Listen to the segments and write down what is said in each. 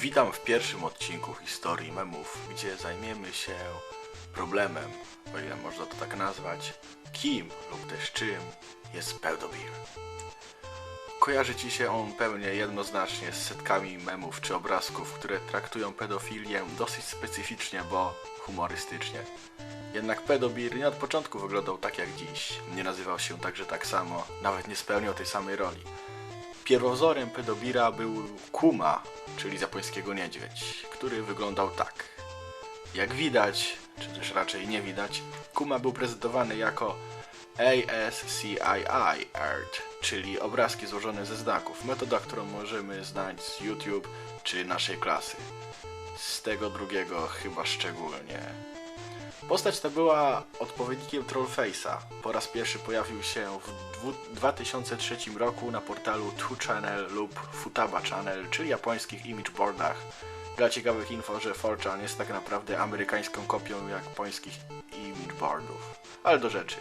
Witam w pierwszym odcinku historii memów, gdzie zajmiemy się problemem, o ile można to tak nazwać, kim lub też czym jest pedobir. Kojarzy ci się on pewnie jednoznacznie z setkami memów czy obrazków, które traktują pedofilię dosyć specyficznie, bo humorystycznie. Jednak pedobir nie od początku wyglądał tak jak dziś. Nie nazywał się także tak samo, nawet nie spełniał tej samej roli. Pierwowzorem pedobira był Kuma, czyli japońskiego niedźwiedź, który wyglądał tak. Jak widać, czy też raczej nie widać, Kuma był prezentowany jako ASCII Art, czyli obrazki złożone ze znaków, metoda, którą możemy znać z YouTube czy naszej klasy. Z tego drugiego chyba szczególnie. Postać ta była odpowiednikiem Trollface'a. Po raz pierwszy pojawił się w dwu- 2003 roku na portalu 2channel lub Futaba Channel, czyli japońskich image boardach. Dla ciekawych info, że 4chan jest tak naprawdę amerykańską kopią japońskich image boardów. Ale do rzeczy.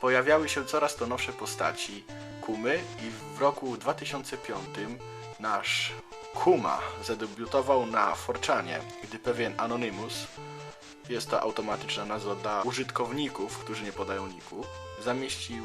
Pojawiały się coraz to nowsze postaci Kumy i w roku 2005 nasz Kuma zadebiutował na 4chanie, gdy pewien Anonymous jest to automatyczna nazwa dla użytkowników, którzy nie podają niku, zamieścił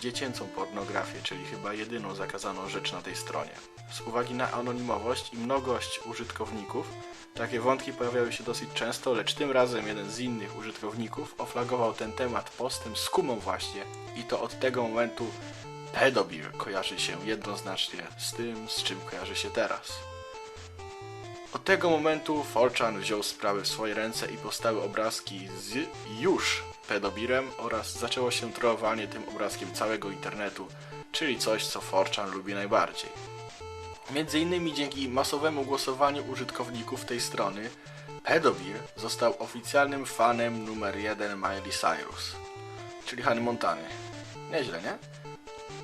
dziecięcą pornografię, czyli chyba jedyną zakazaną rzecz na tej stronie. Z uwagi na anonimowość i mnogość użytkowników, takie wątki pojawiały się dosyć często, lecz tym razem jeden z innych użytkowników oflagował ten temat postem z kumą właśnie i to od tego momentu pedobir kojarzy się jednoznacznie z tym, z czym kojarzy się teraz. Od tego momentu Forchan wziął sprawy w swoje ręce i powstały obrazki z już pedobirem oraz zaczęło się trollowanie tym obrazkiem całego internetu, czyli coś, co Forchan lubi najbardziej. Między innymi dzięki masowemu głosowaniu użytkowników tej strony, pedobir został oficjalnym fanem numer jeden Miley Cyrus, czyli Hany Montany. Nieźle, nie?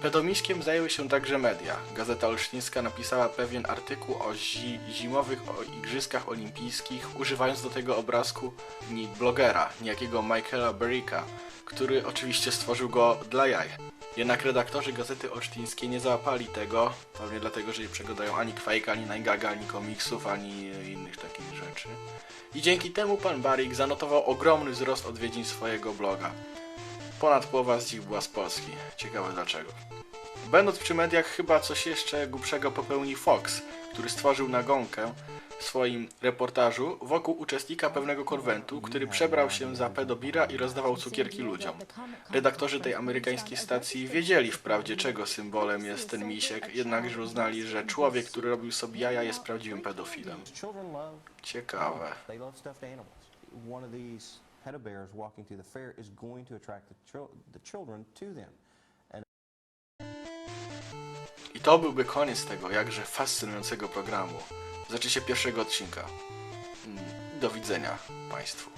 Pedomiskiem zajęły się także media. Gazeta Olsztyńska napisała pewien artykuł o zi zimowych o igrzyskach olimpijskich, używając do tego obrazku blogera, niejakiego Michaela Berricka, który oczywiście stworzył go dla jaj. Jednak redaktorzy Gazety Olsztyńskiej nie załapali tego, pewnie dlatego, że nie przeglądają ani Quake'a, ani Ninegaga, ani komiksów, ani innych takich rzeczy. I dzięki temu pan Barrick zanotował ogromny wzrost odwiedzin swojego bloga. Ponad połowa z nich była z Polski. Ciekawe dlaczego. Będąc przy mediach, chyba coś jeszcze głupszego popełni Fox, który stworzył nagonkę w swoim reportażu wokół uczestnika pewnego konwentu, który przebrał się za pedobira i rozdawał cukierki ludziom. Redaktorzy tej amerykańskiej stacji wiedzieli wprawdzie, czego symbolem jest ten misiek, jednakże uznali, że człowiek, który robił sobie jaja, jest prawdziwym pedofilem. Ciekawe head of bears walking through the fair is going to attract the, chil the children to them. I to byłby koniec tego jakże fascynującego programu. Zaczy się pierwszego odcinka. Mm, do widzenia Państwu.